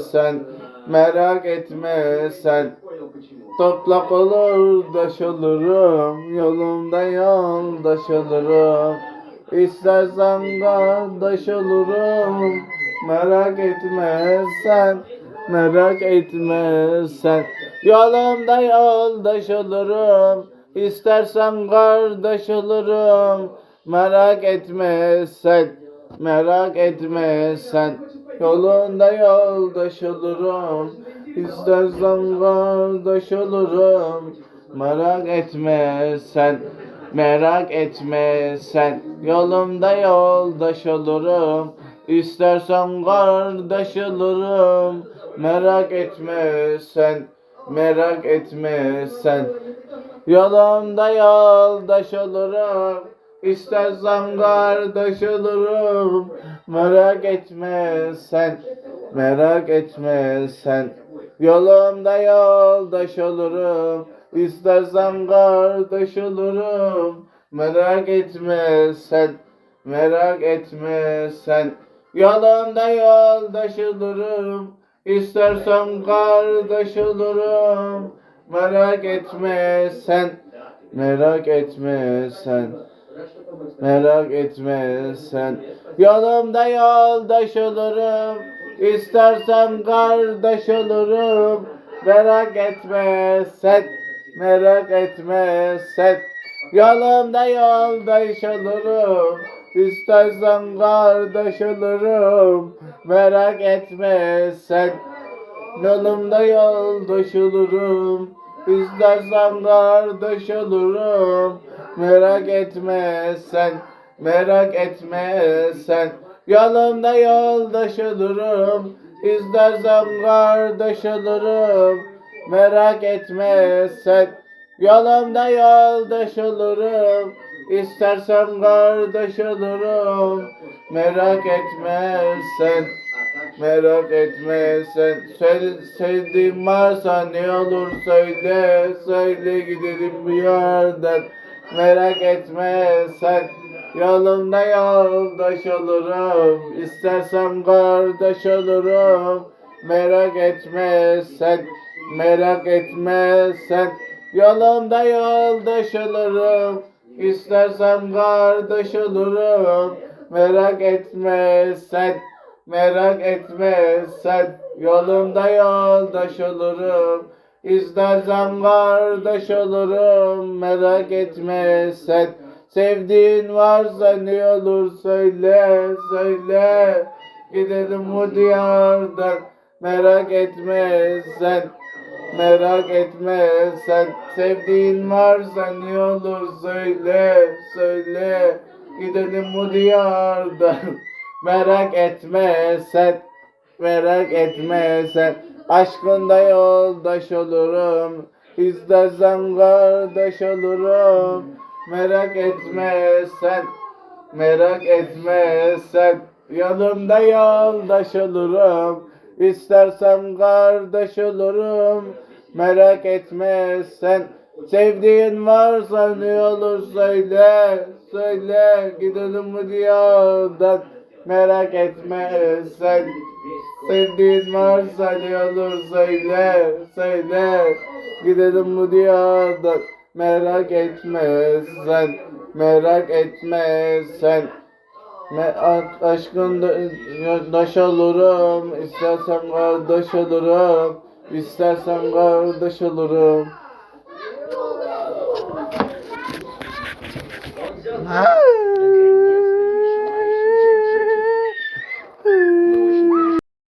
sen merak etme sen Toprak olur daş olurum Yolumda yoldaş olurum. İstersen kardeş olurum Merak etme sen Merak etme sen Yolumda yoldaş olurum. İstersen kardeş olurum Merak etme sen Merak etme sen Yolunda yoldaş olurum. İstersen kardeş olurum. Merak etme sen Merak etme sen Yolumda yoldaş olurum. İstersen kardeş olurum. Merak etme sen Merak etme sen Yolumda yoldaş olurum İstersen kardeş olurum Merak etme sen Merak etme sen. Yolumda yoldaş olurum İstersen kardeş olurum Merak etme sen Merak etme sen. Yolumda yoldaş olurum İstersen kardeş olurum Merak etme sen Merak etme sen Merak etme sen Yolumda yoldaş olurum İstersen kardeş olurum. Merak etme sen Merak etme sen Yolumda yoldaş olurum İstersen kardeş olurum. Merak etme sen Yolumda yoldaş olurum İstersen kardeş olurum Merak etme sen Merak etme sen. Yolumda yoldaş olurum İstersen kardeş olurum Merak etme sen. Yolumda yoldaş olurum İstersen kardeş olurum Merak etme sen Merak etme sen Söyle, Sevdiğin varsa ne olur söyle Söyle gidelim bir yerden. Merak etme sen Yolumda yoldaş olurum İstersen kardeş olurum. Merak etme sen Merak etme sen Yolumda yoldaş olurum. İstersen kardeş olurum. Merak etme sen Merak etme sen Yolumda yoldaş olurum. İstersen kardeş olurum. Merak etme sen Sevdiğin varsa ne olur söyle söyle. Gidelim bu diyardan. Merak etme sen Merak etme sen Sevdiğin varsa ne olur söyle söyle. Gidelim bu diyardan Merak etme sen Merak etme sen. Aşkında yoldaş olurum İstersen kardeş olurum. Merak etme sen Merak etme sen. Yanımda yoldaş olurum İstersen kardeş olurum. Merak etme sen Sevdiğin varsa ne olur söyle Söyle. Gidelim bu diyardan Merak etme sen Sevdiğin varsa ne olur söyle Söyle. Gidelim bu diyardan. Merak etme sen Merak etme sen. Me aşkın daş olurum İstersen kardeş olurum İstersen kardeş olurum. Ha?